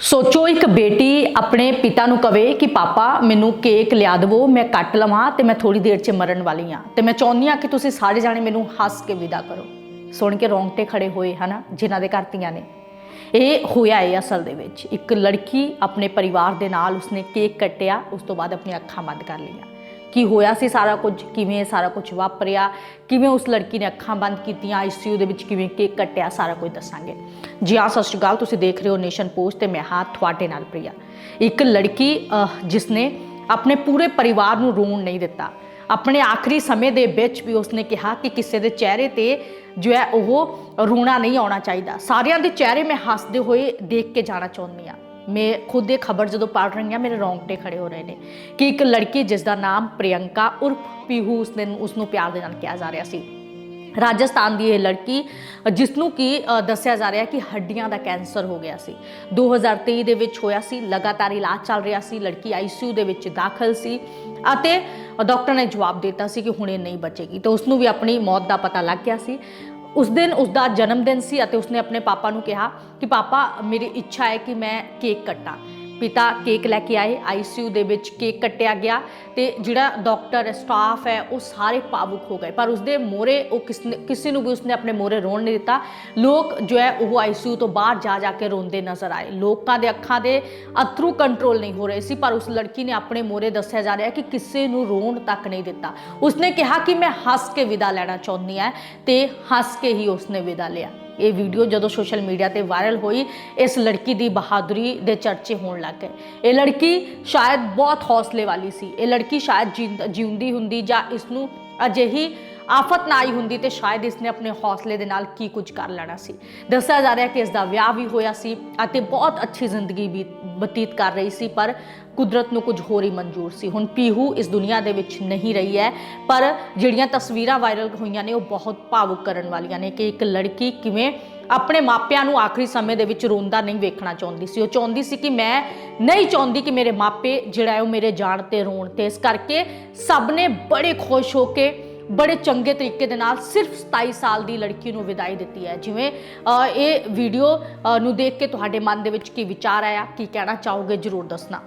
ਸੋਚੋ ਇੱਕ ਬੇਟੀ ਆਪਣੇ ਪਿਤਾ ਨੂੰ ਕਵੇ ਕਿ, ਪਾਪਾ, ਮੈਨੂੰ ਕੇਕ ਲਿਆ ਦਿਵੋ, ਮੈਂ ਕੱਟ ਲਵਾਂ ਤੇ ਮੈਂ ਥੋੜੀ ਦੇਰ 'ਚ ਮਰਨ ਵਾਲੀ ਹਾਂ ਤੇ ਮੈਂ ਚਾਹੁੰਦੀ ਹਾਂ ਕਿ ਤੁਸੀਂ ਸਾਰੇ ਜਾਣੇ ਮੈਨੂੰ ਹੱਸ ਕੇ ਵਿਦਾ ਕਰੋ। ਸੁਣ ਕੇ ਰੋਂਗਟੇ ਖੜੇ ਹੋਏ, ਹਨਾ, ਜਿਨ੍ਹਾਂ ਦੇ ਘਰ ਧੀਆਂ ਨੇ। ਇਹ ਹੋਇਆ ਹੈ ਅਸਲ ਦੇ ਵਿੱਚ। ਇੱਕ ਲੜਕੀ ਆਪਣੇ ਪਰਿਵਾਰ ਦੇ ਨਾਲ ਉਸਨੇ ਕੇਕ ਕੱਟਿਆ, ਉਸ ਤੋਂ ਬਾਅਦ ਆਪਣੀਆਂ ਅੱਖਾਂ ਬੰਦ ਕਰ ਲਈਆਂ। ਕੀ ਹੋਇਆ ਸੀ ਸਾਰਾ ਕੁਝ ਕਿਵੇਂ ਸਾਰਾ ਕੁਝ ਵਾਪਰਿਆ ਕਿਵੇਂ ਉਸ ਲੜਕੀ ਨੇ ਅੱਖਾਂ ਬੰਦ ਕੀਤੀਆਂ ਆਈਸੀਯੂ ਦੇ ਵਿੱਚ ਕਿਵੇਂ ਕੇਕ ਕੱਟਿਆ ਸਾਰਾ ਕੁਝ ਦੱਸਾਂਗੇ। ਜੀ ਹਾਂ ਸਤਿ ਸ਼੍ਰੀ ਅਕਾਲ ਤੁਸੀਂ ਦੇਖ ਰਹੇ ਹੋ ਨੇਸ਼ਨ ਪੋਸਟ ਤੇ ਮੈਂ ਹਾਂ ਤੁਹਾਡੇ ਨਾਲ ਪ੍ਰਿਆ। ਇੱਕ ਲੜਕੀ ਅਹ, ਜਿਸਨੇ ਆਪਣੇ ਪੂਰੇ ਪਰਿਵਾਰ ਨੂੰ ਰੋਣ ਨਹੀਂ ਦਿੱਤਾ। ਆਪਣੇ ਆਖਰੀ ਸਮੇਂ ਦੇ ਵਿੱਚ ਵੀ ਉਸਨੇ ਕਿਹਾ ਕਿ ਕਿਸੇ ਦੇ ਚਿਹਰੇ ਤੇ ਜੋ ਹੈ ਉਹ ਰੋਣਾ ਨਹੀਂ ਆਉਣਾ ਚਾਹੀਦਾ। ਸਾਰਿਆਂ ਦੇ ਚਿਹਰੇ ਮੈਂ ਹੱਸਦੇ ਹੋਏ ਦੇਖ ਕੇ ਜਾਣਾ ਚਾਹੁੰਦੀ ਹਾਂ। ਮੈਂ ਖੁਦ ਇਹ ਖਬਰ ਜਦੋਂ ਪੜ੍ਹ ਰਹੀ ਹਾਂ ਮੇਰੇ ਰੌਂਗਟੇ ਖੜੇ ਹੋ ਰਹੇ ਨੇ ਕਿ ਇੱਕ ਲੜਕੀ ਜਿਸ ਦਾ ਨਾਮ ਪ੍ਰਿਯੰਕਾ ਉਰਫ ਪੀਹੂ ਉਸ ਦਿਨ ਉਸ ਨੂੰ ਪਿਆਰ ਦੇ ਨਾਲ ਕਿਹਾ ਜਾ ਰਿਹਾ ਸੀ। ਰਾਜਸਥਾਨ ਦੀ ਇਹ ਲੜਕੀ ਅ, ਜਿਸ ਨੂੰ ਕਿ ਦੱਸਿਆ ਜਾ ਰਿਹਾ ਕਿ ਹੱਡੀਆਂ ਦਾ ਕੈਂਸਰ ਹੋ ਗਿਆ ਸੀ। 2023 ਦੇ ਵਿੱਚ ਹੋਇਆ ਸੀ ਲਗਾਤਾਰ ਇਲਾਜ ਚੱਲ ਰਿਹਾ ਸੀ ਲੜਕੀ ਆਈਸੀਯੂ ਦੇ ਵਿੱਚ ਦਾਖਲ ਸੀ ਅਤੇ ਡਾਕਟਰ ਨੇ ਜਵਾਬ ਦਿੱਤਾ ਸੀ ਕਿ ਹੁਣ ਇਹ ਨਹੀਂ ਬਚੇਗੀ। ਤੇ ਉਸ ਨੂੰ ਵੀ ਆਪਣੀ ਮੌਤ ਦਾ ਪਤਾ ਲੱਗ ਗਿਆ ਸੀ। ਉਸ ਦਿਨ, ਉਸ ਦਾ ਜਨਮ ਦਿਨ ਸੀ ਅਤੇ ਉਸਨੇ ਆਪਣੇ ਪਾਪਾ ਨੂੰ ਕਿਹਾ ਕਿ, ਪਾਪਾ, ਮੇਰੀ ਇੱਛਾ ਹੈ ਕਿ ਮੈਂ ਕੇਕ ਕੱਟਾਂ। ਪਿਤਾ ਕੇਕ ਲੈ ਕੇ ਆਏ ਆਈਸੀਯੂ ਦੇ ਵਿੱਚ ਕੇਕ ਕੱਟਿਆ ਗਿਆ ਤੇ ਜਿਹੜਾ ਡਾਕਟਰ ਸਟਾਫ ਹੈ, ਉਹ ਸਾਰੇ ਭਾਵੁਕ ਹੋ ਗਏ। ਪਰ ਉਸਦੇ ਮੋਰੇ ਉਹ ਕਿਸੇ ਨੂੰ ਵੀ ਉਸਨੇ ਆਪਣੇ ਮੋਰੇ ਰੋਣ ਨਹੀਂ ਦਿੱਤਾ। ਲੋਕ ਜੋ ਹੈ, ਉਹ ਆਈਸੀਯੂ ਤੋਂ ਬਾਹਰ ਜਾ ਜਾ ਕੇ ਰੋਂਦੇ ਨਜ਼ਰ ਆਏ। ਲੋਕਾਂ ਦੇ ਅੱਖਾਂ ਦੇ ਅਥਰੂ ਕੰਟਰੋਲ ਨਹੀਂ ਹੋ ਰਹੇ ਸੀ, ਪਰ ਉਸ ਲੜਕੀ ਨੇ ਆਪਣੇ ਮੋਰੇ ਦੱਸਿਆ ਜਾ ਰਿਹਾ ਕਿ ਕਿਸੇ ਨੂੰ ਰੋਣ ਤੱਕ ਨਹੀਂ ਦਿੱਤਾ। ਉਸਨੇ ਕਿਹਾ ਕਿ ਮੈਂ ਹੱਸ ਕੇ ਵਿਦਾ ਲੈਣਾ ਚਾਹੁੰਦੀ ਹਾਂ ਤੇ ਹੱਸ ਕੇ ਹੀ ਉਸਨੇ ਵਿਦਾ ਲਿਆ। ਇਹ ਵੀਡੀਓ ਜਦੋਂ ਸੋਸ਼ਲ ਮੀਡੀਆ ਤੇ ਵਾਇਰਲ ਹੋਈ, ਇਸ ਲੜਕੀ ਦੀ ਬਹਾਦਰੀ ਦੇ ਚਰਚੇ ਹੋਣ ਲੱਗ ਗਏ। ਇਹ ਲੜਕੀ ਸ਼ਾਇਦ ਬਹੁਤ ਹੌਸਲੇ ਵਾਲੀ ਸੀ। ਇਹ ਲੜਕੀ ਸ਼ਾਇਦ ਜਿੰਦ- ਜਿਉਂਦੀ ਹੁੰਦੀ ਜਾਂ ਇਸ ਨੂੰ ਅਜਿਹੀ ਆਫਤ ਨਾ ਆਈ ਹੁੰਦੀ ਤੇ ਸ਼ਾਇਦ ਇਸਨੇ ਆਪਣੇ ਹੌਸਲੇ ਦੇ ਨਾਲ ਕੀ ਕੁਝ ਕਰ ਲੈਣਾ ਸੀ। ਦੱਸਿਆ ਜਾ ਰਿਹਾ ਕਿ ਇਸ ਦਾ ਵਿਆਹ ਵੀ ਹੋਇਆ ਸੀ ਅਤੇ ਬਹੁਤ ਅੱਛੀ ਜ਼ਿੰਦਗੀ ਵੀ ਬਤੀਤ ਕਰ ਰਹੀ ਸੀ, ਪਰ ਕੁਦਰਤ ਨੂੰ ਕੁਝ ਹੋਰ ਹੀ ਮਨਜ਼ੂਰ ਸੀ। ਹੁਣ ਪੀਹੂ ਇਸ ਦੁਨੀਆ ਦੇ ਵਿੱਚ ਨਹੀਂ ਰਹੀ ਹੈ, ਪਰ ਜਿਹੜੀਆਂ ਤਸਵੀਰਾਂ ਵਾਇਰਲ ਹੋਈਆਂ ਨੇ ਉਹ ਬਹੁਤ ਭਾਵੁਕ ਕਰਨ ਵਾਲੀਆਂ ਨੇ ਕਿ ਇੱਕ ਲੜਕੀ ਕਿਵੇਂ ਆਪਣੇ ਮਾਪਿਆਂ ਨੂੰ ਆਖਰੀ ਸਮੇਂ ਦੇ ਵਿੱਚ ਰੋਂਦਾ ਨਹੀਂ ਵੇਖਣਾ ਚਾਹੁੰਦੀ ਸੀ। ਉਹ ਚਾਹੁੰਦੀ ਸੀ ਕਿ ਮੈਂ ਨਹੀਂ ਚਾਹੁੰਦੀ ਕਿ ਮੇਰੇ ਮਾਪੇ ਜਿਹੜਾ ਹੈ ਉਹ ਮੇਰੇ ਜਾਣ ਤੇ ਰੋਣ ਤੇ। ਇਸ ਕਰਕੇ ਸਭ ਨੇ ਬੜੇ ਖੁਸ਼ ਹੋ ਕੇ ਬੜੇ ਚੰਗੇ ਤਰੀਕੇ ਦੇ ਨਾਲ ਸਿਰਫ 27 ਸਾਲ ਦੀ ਲੜਕੀ ਨੂੰ ਵਿਦਾਈ ਦਿੱਤੀ ਹੈ। ਜਿਵੇਂ ਇਹ ਵੀਡੀਓ ਨੂੰ ਦੇਖ ਕੇ ਤੁਹਾਡੇ ਮਨ ਦੇ ਵਿੱਚ ਕੀ ਵਿਚਾਰ ਆਇਆ, ਕੀ ਕਹਿਣਾ ਚਾਹੋਗੇ, ਜਰੂਰ ਦੱਸਣਾ।